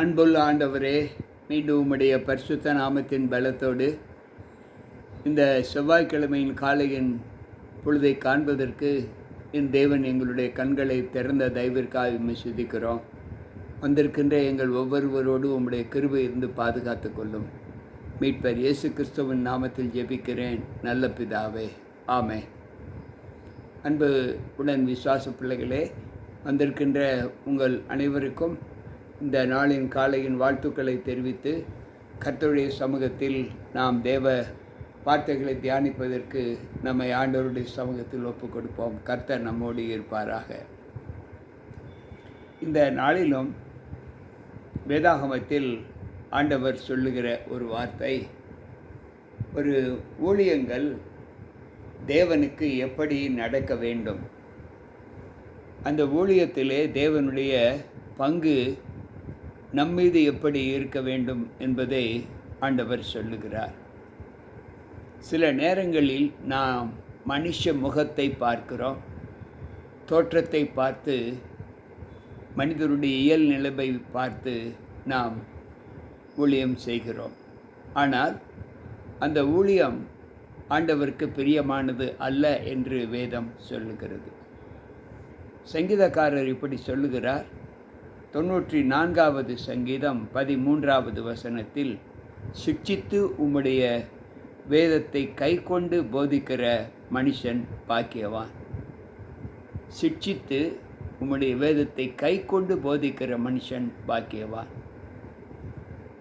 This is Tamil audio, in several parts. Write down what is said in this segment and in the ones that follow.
அன்புள்ள ஆண்டவரே மீண்டும் உம்முடைய பரிசுத்த நாமத்தின் பலத்தோடு இந்த செவ்வாய்க்கிழமையின் காலையின் பொழுதை காண்பதற்கு என் தேவன் எங்களுடைய கண்களை திறந்த தயவிற்காக உம்மை சுதிக்கிறோம் வந்திருக்கின்ற எங்கள் ஒவ்வொருவரோடு உம்முடைய கிருபை இருந்து பாதுகாத்து கொள்ளும். மீட்பர் இயேசு கிறிஸ்துவின் நாமத்தில் ஜெபிக்கிறேன். நல்ல பிதாவே. ஆமே அன்பு உடன் விசுவாச பிள்ளைகளே வந்திருக்கின்ற உங்கள் அனைவருக்கும் இந்த நாளின் காலையின் வாழ்த்துக்களை தெரிவித்து கர்த்தருடைய சமூகத்தில் நாம் தேவ வார்த்தைகளை தியானிப்பதற்கு நம்மை ஆண்டவருடைய சமூகத்தில் ஒப்புக் கொடுப்போம் கர்த்தர் நம்மோடு இருப்பாராக. இந்த நாளிலும் வேதாகமத்தில் ஆண்டவர் சொல்லுகிற ஒரு வார்த்தை ஒரு ஊழியங்கள் தேவனுக்கு எப்படி நடக்க வேண்டும்? அந்த ஊழியத்திலே தேவனுடைய பங்கு நம்மீது எப்படி இருக்க வேண்டும் என்பதை ஆண்டவர் சொல்லுகிறார். சில நேரங்களில் நாம் மனுஷ முகத்தை பார்க்கிறோம். தோற்றத்தை பார்த்து மனிதருடைய இயல் நிலைமை பார்த்து நாம் ஊழியம் செய்கிறோம். ஆனால் அந்த ஊழியம் ஆண்டவருக்கு பிரியமானது அல்ல என்று வேதம் சொல்லுகிறது. சங்கீதக்காரர் இப்படி சொல்லுகிறார் தொன்னூற்றி நான்காவது சங்கீதம் பதிமூன்றாவது வசனத்தில் சிக்ஷித்து உம்முடைய வேதத்தை கைக்கொண்டு போதிக்கிற மனுஷன் பாக்கியவான். சிக்ஷித்து உம்முடைய வேதத்தை கைக்கொண்டு போதிக்கிற மனுஷன் பாக்கியவான்.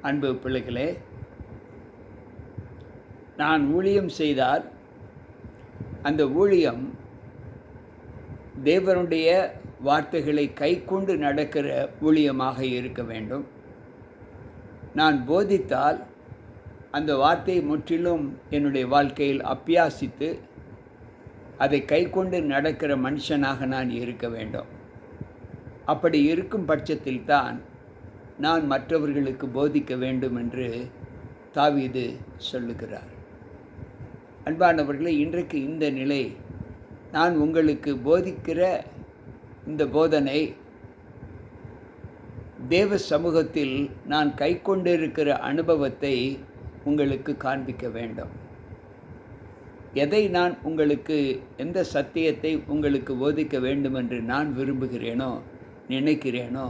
அன்பு பிள்ளைகளே நான் ஊழியம் செய்தால் அந்த ஊழியம் தேவனுடைய வார்த்தைகளை கைக்கொண்டு நடக்கிற ஊழியமாக இருக்க வேண்டும். நான் போதித்தால் அந்த வார்த்தையை முற்றிலும் என்னுடைய வாழ்க்கையில் அப்பியாசித்து அதை கைக்கொண்டு நடக்கிற மனுஷனாக நான் இருக்க வேண்டும். அப்படி இருக்கும் பட்சத்தில் தான் நான் மற்றவர்களுக்கு போதிக்க வேண்டும் என்று தாவீது சொல்லுகிறார். அன்பானவர்களே இன்றைக்கு இந்த நிலை நான் உங்களுக்கு போதிக்கிற இந்த போதனை தேவ சமூகத்தில் நான் கை கொண்டிருக்கிற அனுபவத்தை உங்களுக்கு காண்பிக்க வேண்டும். எதை நான் உங்களுக்கு எந்த சத்தியத்தை உங்களுக்கு போதிக்க வேண்டும் என்று நான் விரும்புகிறேனோ நினைக்கிறேனோ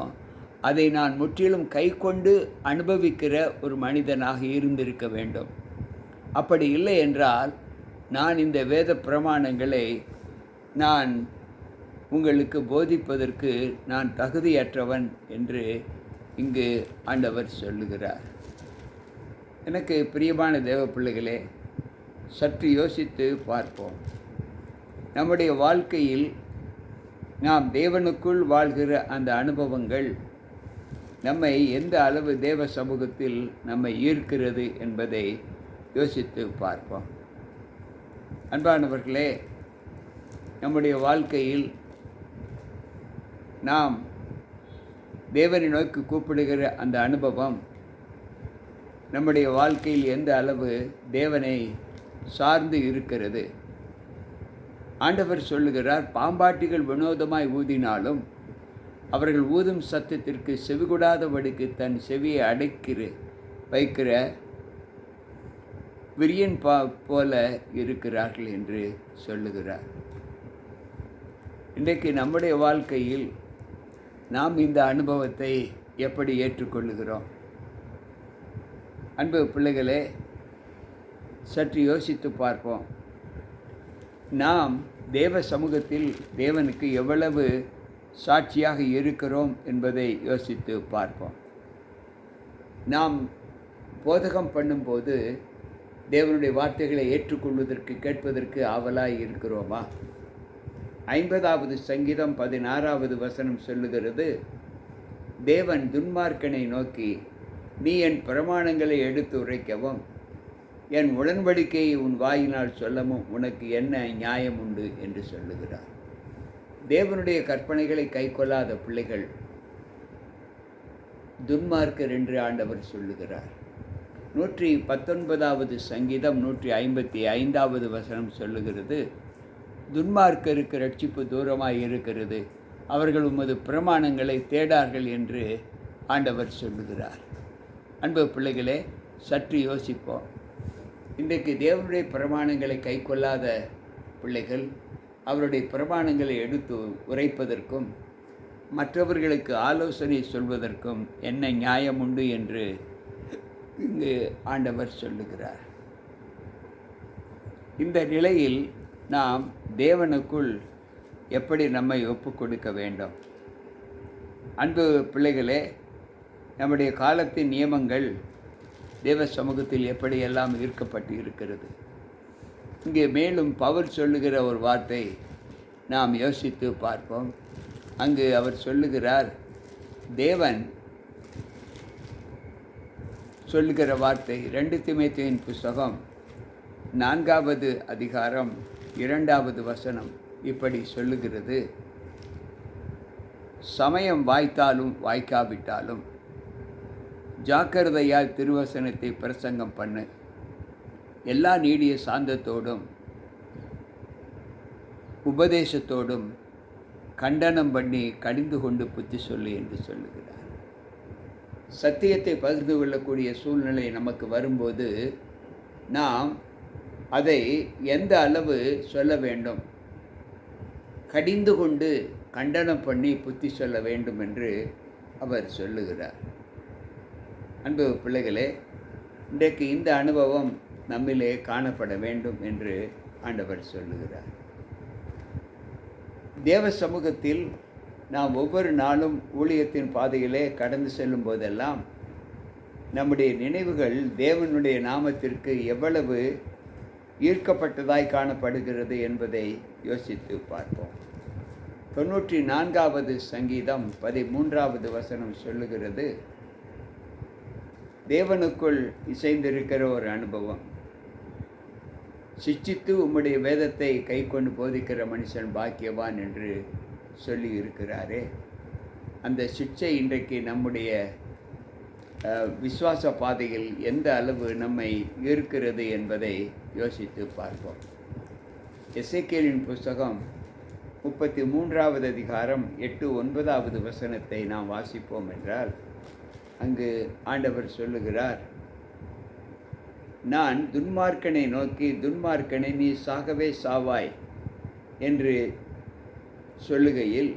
அதை நான் முற்றிலும் கை கொண்டு அனுபவிக்கிற ஒரு மனிதனாக இருந்திருக்க வேண்டும். அப்படி இல்லை என்றால் நான் இந்த வேத பிரமாணங்களை நான் உங்களுக்கு போதிப்பதற்கு நான் தகுதியற்றவன் என்று இங்கு ஆண்டவர் சொல்லுகிறார். எனக்கு பிரியமான தேவ பிள்ளைகளே சற்று யோசித்து பார்ப்போம். நம்முடைய வாழ்க்கையில் நாம் தேவனுக்குள் வாழ்கிற அந்த அனுபவங்கள் நம்மை எந்த அளவு தேவ சமூகத்தில் நம்மை ஈர்க்கிறது என்பதை யோசித்து பார்ப்போம். அன்பானவர்களே நம்முடைய வாழ்க்கையில் நாம் தேவனை நோக்கி கூப்பிடுகிற அந்த அனுபவம் நம்முடைய வாழ்க்கையில் எந்த அளவு தேவனை சார்ந்து இருக்கிறது? ஆண்டவர் சொல்லுகிறார் பாம்பாட்டிகள் வினோதமாய் ஊதினாலும் அவர்கள் ஊதும் சத்தத்திற்கு செவிகூடாதபடிக்கு தன் செவியை அடைக்கிற வைக்கிற விரியன் பா போல இருக்கிறார்கள் என்று சொல்லுகிறார். இன்றைக்கு நம்முடைய வாழ்க்கையில் நாம் இந்த அனுபவத்தை எப்படி ஏற்றுக்கொள்ளுகிறோம்? அன்பு பிள்ளைகளே சற்று யோசித்து பார்ப்போம். நாம் தேவ சமூகத்தில் தேவனுக்கு எவ்வளவு சாட்சியாக இருக்கிறோம் என்பதை யோசித்து பார்ப்போம். நாம் போதகம் பண்ணும்போது தேவனுடைய வார்த்தைகளை ஏற்றுக்கொள்வதற்கு கேட்பதற்கு ஆவலாக இருக்கிறோமா? ஐம்பதாவது சங்கீதம் பதினாறாவது வசனம் சொல்லுகிறது தேவன் துன்மார்க்கனை நோக்கி நீ என் பிரமாணங்களை எடுத்து உரைக்கவும் என் உடன்படிக்கையை உன் வாயினால் சொல்லவும் உனக்கு என்ன நியாயம் உண்டு? என்று சொல்லுகிறார். தேவனுடைய கற்பனைகளை கைக்கொள்ளாத பிள்ளைகள் துன்மார்க்கர் என்று ஆண்டவர் சொல்லுகிறார். நூற்றி பத்தொன்பதாவது சங்கீதம் நூற்றி ஐம்பத்தி ஐந்தாவது வசனம் சொல்லுகிறது துன்மார்க்கருக்கு ரட்சிப்பு தூரமாக இருக்கிறது. அவர்கள் உமது பிரமாணங்களை தேடார்கள் என்று ஆண்டவர் சொல்லுகிறார். அன்பு பிள்ளைகளே சற்று யோசிப்போம். இன்றைக்கு தேவனுடைய பிரமாணங்களை கை கொள்ளாத பிள்ளைகள் அவருடைய பிரமாணங்களை எடுத்து உரைப்பதற்கும் மற்றவர்களுக்கு ஆலோசனை சொல்வதற்கும் என்ன நியாயம் உண்டு என்று இங்கு ஆண்டவர் சொல்லுகிறார். இந்த நிலையில் நாம் தேவனுக்குள் எப்படி நம்மை ஒப்பு கொடுக்க வேண்டும்? அன்பு பிள்ளைகளே நம்முடைய காலத்தின் நியமங்கள் தேவ சமூகத்தில் எப்படியெல்லாம் ஈர்க்கப்பட்டு இருக்கிறது? இங்கே மேலும் பவர் சொல்லுகிற ஒரு வார்த்தை நாம் யோசித்து பார்ப்போம். அங்கு அவர் சொல்லுகிறார் தேவன் சொல்லுகிற வார்த்தை ரெண்டு திமைத்தியின் புஸ்தகம் நான்காவது அதிகாரம் இரண்டாவது வசனம் இப்படி சொல்லுகிறது. சமயம் வாய்த்தாலும் வாய்க்காவிட்டாலும் ஜாக்கிரதையால் திருவசனத்தை பிரசங்கம் பண்ணு. எல்லா நீடிய சாந்தத்தோடும் உபதேசத்தோடும் கண்டனம் பண்ணி கடிந்து கொண்டு புத்தி சொல்லு என்று சொல்லுகிறார். சத்தியத்தை பகிர்ந்து கொள்ளக்கூடிய சூழ்நிலை நமக்கு வரும்போது நாம் அதை எந்த அளவு சொல்ல வேண்டும்? கடிந்து கொண்டு கண்டனம் பண்ணி புத்தி சொல்ல வேண்டும் என்று அவர் சொல்லுகிறார். அன்பு பிள்ளைகளே இன்றைக்கு இந்த அனுபவம் நம்மிலே காணப்பட வேண்டும் என்று ஆண்டவர் சொல்லுகிறார். தேவ சமூகத்தில் நாம் ஒவ்வொரு நாளும் ஊழியத்தின் பாதையிலே கடந்து செல்லும் போதெல்லாம் நம்முடைய நினைவுகள் தேவனுடைய நாமத்திற்கு எவ்வளவு ஈர்க்கப்பட்டதாய் காணப்படுகிறது என்பதை யோசித்து பார்ப்போம். தொண்ணூற்றி நான்காவது சங்கீதம் பதிமூன்றாவது வசனம் சொல்லுகிறது தேவனுக்குள் இசைந்திருக்கிற ஒரு அனுபவம். சிச்சித்து உம்முடைய வேதத்தை கை கொண்டு போதிக்கிற மனுஷன் பாக்கியவான் என்று சொல்லி இருக்கிறாரே அந்த சிச்சை இன்றைக்கு நம்முடைய விசுவாச பாதையில் எந்த அளவு நம்மை இருக்கிறது என்பதை யோசித்து பார்ப்போம். எஸ்ஐகேலின் புஸ்தகம் முப்பத்தி மூன்றாவது அதிகாரம் எட்டு ஒன்பதாவது வசனத்தை நாம் வாசிப்போம் என்றால் அங்கு ஆண்டவர் சொல்லுகிறார் நான் துன்மார்க்கனை நோக்கி துன்மார்க்கனை நீ சாகவே சாவாய் என்று சொல்லுகையில்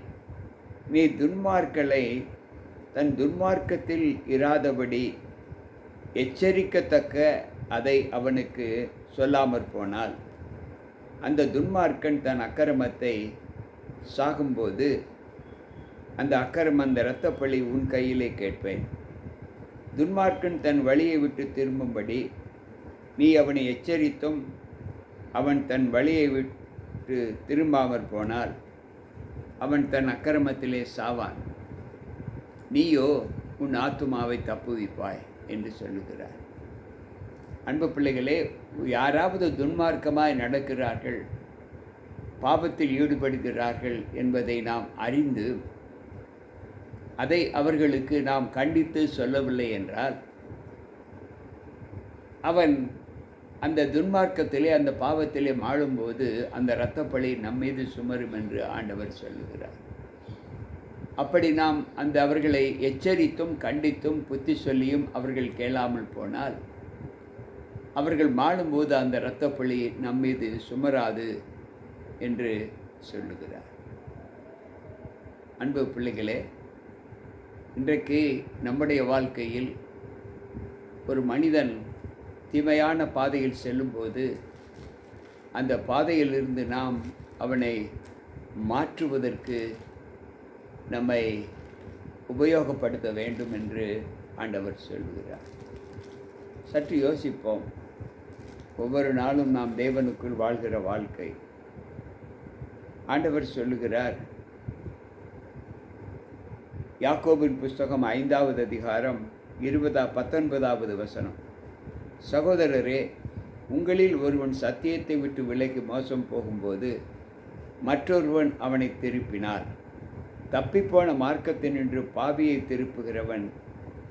நீ துன்மார்க்களை தன் துர்மார்க்கத்தில் இராதபடி எச்சரிக்கத்தக்க அதை அவனுக்கு சொல்லாமற் போனால் அந்த துன்மார்க்கன் தன் அக்கிரமத்தை சாகும்போது அந்த அக்கரம் அந்த இரத்தப்பழி உன் கையிலே கேட்பேன். துன்மார்க்கன் தன் வழியை விட்டு திரும்பும்படி நீ அவனை எச்சரித்தும் அவன் தன் வழியை விட்டு திரும்பாமற் போனால் அவன் தன் அக்கிரமத்திலே சாவான். நீயோ உன் ஆத்துமாவை தப்புவிப்பாய் என்று சொல்லுகிறார். அன்பு பிள்ளைகளே யாராவது துன்மார்க்கமாய் நடக்கிறார்கள் பாவத்தில் ஈடுபடுகிறார்கள் என்பதை நாம் அறிந்து அதை அவர்களுக்கு நாம் கண்டித்து சொல்லவில்லை என்றால் அவன் அந்த துன்மார்க்கத்திலே அந்த பாவத்திலே மாழும்போது அந்த இரத்தப்பழி நம்மீது சுமரும் என்று ஆண்டவர் சொல்லுகிறார். அப்படி நாம் அந்த அவர்களை எச்சரித்தும் கண்டித்தும் புத்தி சொல்லியும் அவர்கள் கேளாமல் போனால் அவர்கள் மாடும்போது அந்த இரத்தப்பொழி நம் மீது சுமராது என்று சொல்லுகிறார். அன்பு பிள்ளைகளே இன்றைக்கு நம்முடைய வாழ்க்கையில் ஒரு மனிதன் தீமையான பாதையில் செல்லும்போது அந்த பாதையிலிருந்து நாம் அவனை மாற்றுவதற்கு நம்மை உபயோகப்படுத்த வேண்டும் என்று ஆண்டவர் சொல்கிறார் சற்று யோசிப்போம். ஒவ்வொரு நாளும் நாம் தேவனுக்குள் வாழ்கிற வாழ்க்கை. ஆண்டவர் சொல்லுகிறார் யாக்கோபின் புஸ்தகம் ஐந்தாவது அதிகாரம் இருபதா பத்தொன்பதாவது வசனம். சகோதரரே உங்களில் ஒருவன் சத்தியத்தை விட்டு விலைக்கு மோசம் போகும்போது மற்றொருவன் அவனை திருப்பினார். தப்பிப்போன மார்க்கத்தினின்று பாவியை திருப்புகிறவன்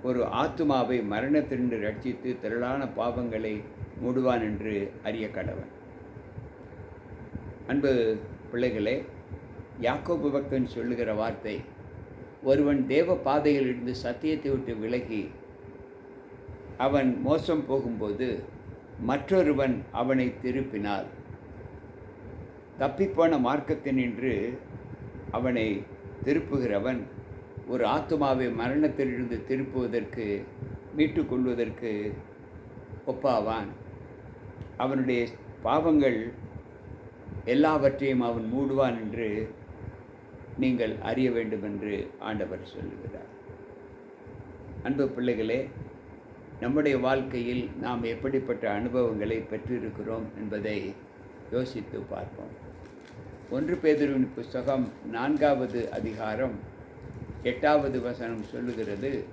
ஒரு ஆத்துமாவை மரணத்தினின்று ரட்சித்து திரளான பாவங்களை மூடுவான் என்று அறிய கடவன். அன்பு பிள்ளைகளே யாக்கோபு பக்தன் சொல்லுகிற வார்த்தை ஒருவன் தேவ பாதையிலிருந்து சத்தியத்தை விட்டு விலகி அவன் மோசம் போகும்போது மற்றொருவன் அவனை திருப்பினால் தப்பிப்போன மார்க்கத்தினின்று அவனை திருப்புகிறவன் ஒரு ஆத்மாவை மரணத்திலிருந்து திருப்புவதற்கு மீட்டு கொள்வதற்கு ஒப்பாவான். அவனுடைய பாவங்கள் எல்லாவற்றையும் அவன் மூடுவான் என்று நீங்கள் அறிய வேண்டும் என்று ஆண்டவர் சொல்லுகிறார். அன்பு பிள்ளைகளே நம்முடைய வாழ்க்கையில் நாம் எப்படிப்பட்ட அனுபவங்களை பெற்றிருக்கிறோம் என்பதை யோசித்து பார்ப்போம். ஒன்று பேதுருவின் புஸ்தகம் நான்காவது அதிகாரம் எட்டாவது வசனம் சொல்லுகிறது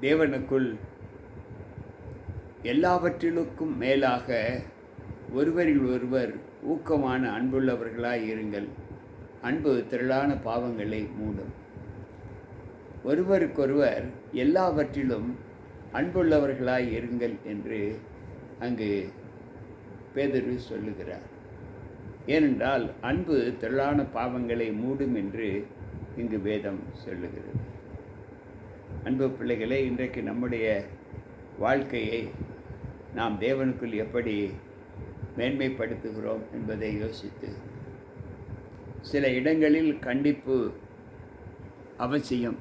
தேவனுக்குள் எல்லாவற்றிலுக்கும் மேலாக ஒருவரில் ஒருவர் ஊக்கமான அன்புள்ளவர்களாய் இருங்கள். அன்பு திரளான பாவங்களை மூடும். ஒருவருக்கொருவர் எல்லாவற்றிலும் அன்புள்ளவர்களாய் இருங்கள் என்று அங்கு பேதரு சொல்லுகிறார். ஏனென்றால் அன்பு திரளான பாவங்களை மூடும் என்று இங்கு வேதம் சொல்லுகிறது. அன்பு பிள்ளைகளே இன்றைக்கு நம்முடைய வாழ்க்கையை நாம் தேவனுக்குள் எப்படி மேன்மைப்படுத்துகிறோம் என்பதை யோசித்து சில இடங்களில் கண்டிப்பு அவசியம்.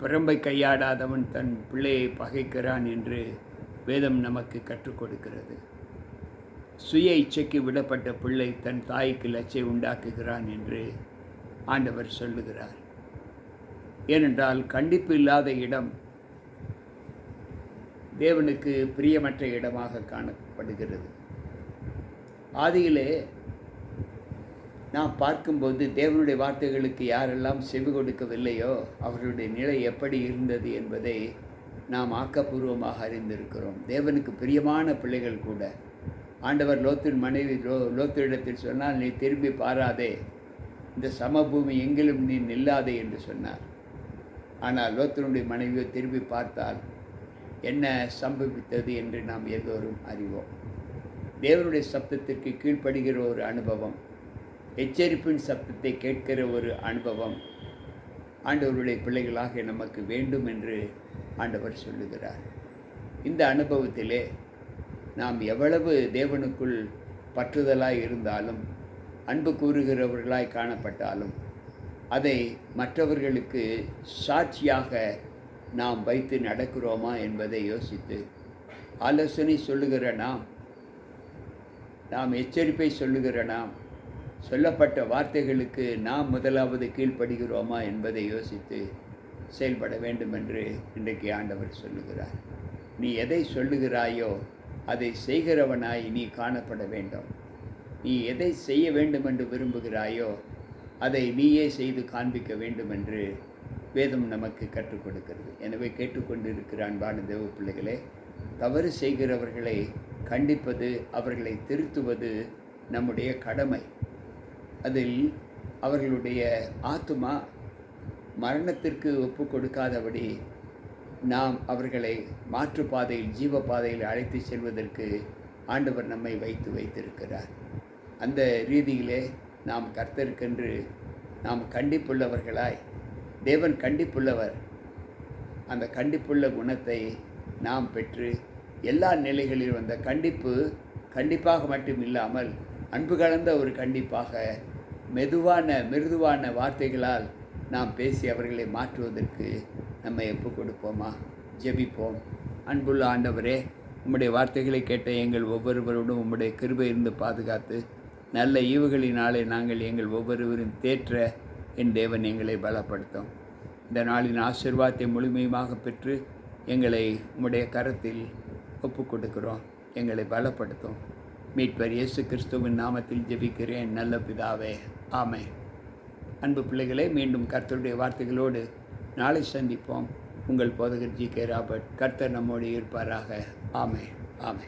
பிறம்பை கையாடாதவன் தன் பிள்ளையை பகைக்கிறான் என்று வேதம் நமக்கு கற்றுக் கொடுக்கிறது. சுய இச்சைக்கு விடப்பட்ட பிள்ளை தன் தாய்க்கு லச்சை உண்டாக்குகிறான் என்று ஆண்டவர் சொல்லுகிறார். ஏனென்றால் கண்டிப்பு இல்லாத இடம் தேவனுக்கு பிரியமற்ற இடமாக காணப்படுகிறது. ஆதியிலே நாம் பார்க்கும்போது தேவனுடைய வார்த்தைகளுக்கு யாரெல்லாம் செவி கொடுக்கவில்லையோ அவர்களுடைய நிலை எப்படி இருந்தது என்பதை நாம் ஆக்கப்பூர்வமாக அறிந்திருக்கிறோம். தேவனுக்கு பிரியமான பிள்ளைகள் கூட ஆண்டவர் லோத்தின் மனைவி லோ லோத்திரிடத்தில் சொன்னால் நீ திரும்பி பாராதே. இந்த சமபூமி எங்கிலும் நீ நில்லாதே என்று சொன்னார். ஆனால் லோத்தனுடைய மனைவியோ திரும்பி பார்த்தால் என்ன சம்பவித்தது? என்று நாம் எல்லோரும் அறிவோம். தேவனுடைய சப்தத்திற்கு கீழ்ப்படுகிற ஒரு அனுபவம் எச்சரிப்பின் சப்தத்தை கேட்கிற ஒரு அனுபவம் ஆண்டவருடைய பிள்ளைகளாக நமக்கு வேண்டும் என்று ஆண்டவர் சொல்லுகிறார். இந்த அனுபவத்திலே நாம் எவ்வளவு தேவனுக்குள் பற்றுதலாய் இருந்தாலும் அன்பு கூறுகிறவர்களாய் காணப்பட்டாலும் அதை மற்றவர்களுக்கு சாட்சியாக நாம் வைத்து நடக்கிறோமா என்பதை யோசித்து ஆலோசனை சொல்லுகிற நாம் நாம் எச்சரிப்பை சொல்லுகிற நாம் சொல்லப்பட்ட வார்த்தைகளுக்கு நாம் முதலாவது கீழ்ப்படுகிறோமா என்பதை யோசித்து செயல்பட வேண்டும் என்று இன்றைக்கு ஆண்டவர் சொல்லுகிறார். நீ எதை சொல்லுகிறாயோ அதை செய்கிறவனாய் நீ காணப்பட வேண்டும். நீ எதை செய்ய வேண்டும் என்று விரும்புகிறாயோ அதை நீயே செய்து காண்பிக்க வேண்டும் என்று வேதம் நமக்கு கற்றுக் கொடுக்கிறது. எனவே கேட்டுக்கொண்டிருக்கிற அன்பான தேவ பிள்ளைகளே தவறு செய்கிறவர்களை கண்டிப்பது அவர்களை திருத்துவது நம்முடைய கடமை. அதில் அவர்களுடைய ஆத்துமா மரணத்திற்கு ஒப்பு கொடுக்காதபடி நாம் அவர்களை மாற்றுப்பாதையில் ஜீவ பாதையில் அழைத்து செல்வதற்கு ஆண்டவர் நம்மை வைத்து வைத்திருக்கிறார். அந்த ரீதியிலே நாம் கர்த்தருக்கென்று நாம் கண்டிப்புள்ளவர்களாய் தேவன் கண்டிப்புள்ளவர். அந்த கண்டிப்புள்ள குணத்தை நாம் பெற்று எல்லா நிலைகளிலும் அந்த கண்டிப்பு கண்டிப்பாக மட்டும் இல்லாமல் அன்பு கலந்த ஒரு கண்டிப்பாக மெதுவான மிருதுவான வார்த்தைகளால் நாம் பேசி அவர்களை மாற்றுவதற்கு நம்ம எப்போ கொடுப்போமா? ஜெபிப்போம். அன்புள்ள ஆண்டவரே உம்முடைய வார்த்தைகளை கேட்ட எங்கள் ஒவ்வொருவரோடும் உம்முடைய கிருபை இருந்து பாதுகாத்து நல்ல ஈவுகளினாலே நாங்கள் எங்கள் ஒவ்வொருவரும் தேற்ற என் தேவன் எங்களை பலப்படுத்தும். இந்த நாளின் ஆசிர்வாதத்தை முழுமையுமாக பெற்று எங்களை உம்முடைய கரத்தில் ஒப்பு கொடுக்கிறோம். எங்களை பலப்படுத்தும். மீட்பர் இயேசு கிறிஸ்துவின் நாமத்தில் ஜெபிக்கிறேன். நல்ல பிதாவே. ஆமை அன்பு பிள்ளைகளே மீண்டும் கர்த்தருடைய வார்த்தைகளோடு நாளை சந்திப்போம். உங்கள் போதகர் ஜி கே ராபர்ட். கர்த்தர் நம்மோடு இருப்பாராக. ஆமை ஆமை